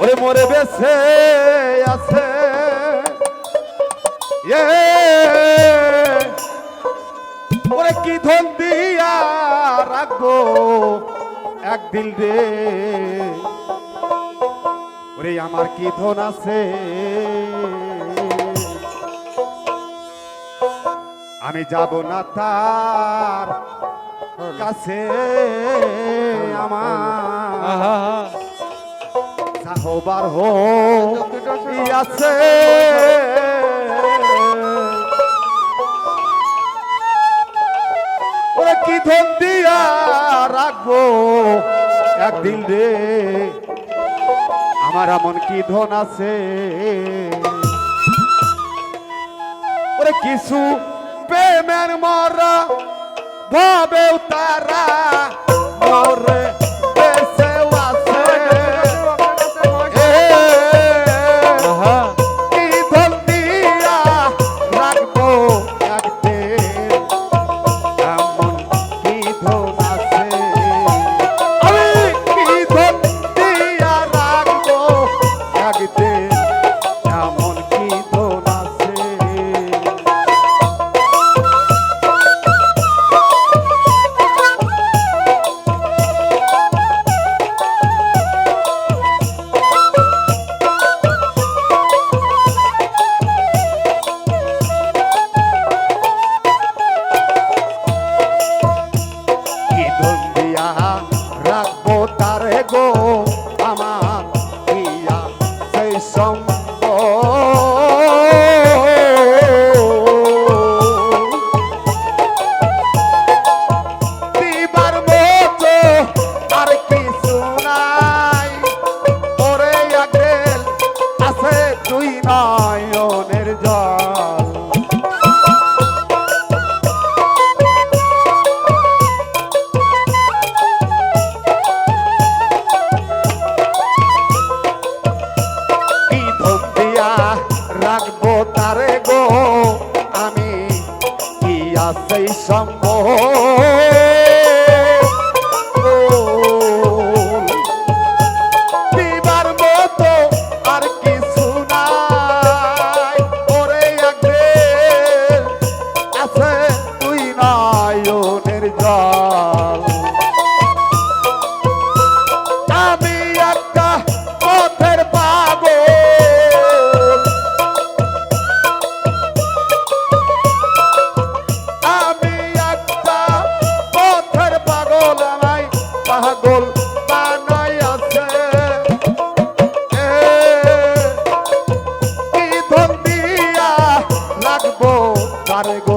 ওরে মরে বেছে আছে। এ। ওরে কি ধন দিয়া রাখব একদিন রে। ওরে আমার কি ধন আছে? আমি যাব না তার কাছে আমার সাহবার হো আছে। ওরা কি ধন দিয়া রাখব একদিন রে? আমার এমন কি ধন আছে? ওরে কিছু প্রেমের মরা ভাবেও তারা মরে তারে আছে i gotta Carregou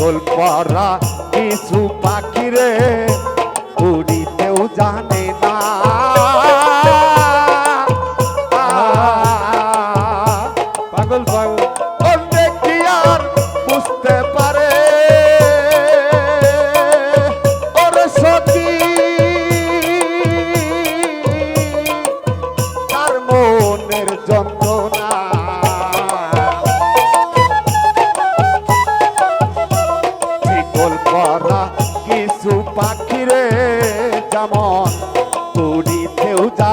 গোল পরা কিছু পাখিরে উড়িতেও জানে না। সাক্ষী রে যেমন পুরীতেও যা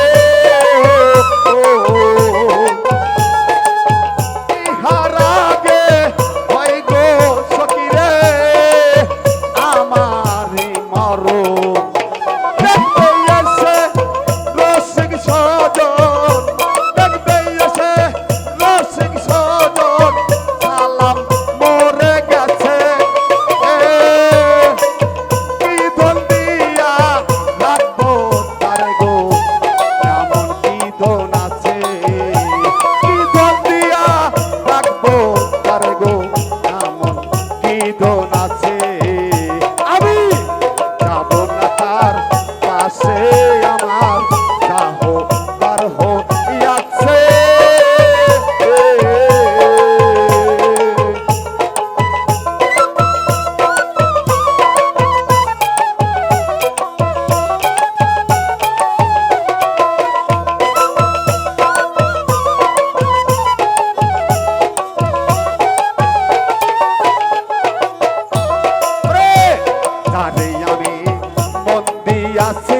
ragazzi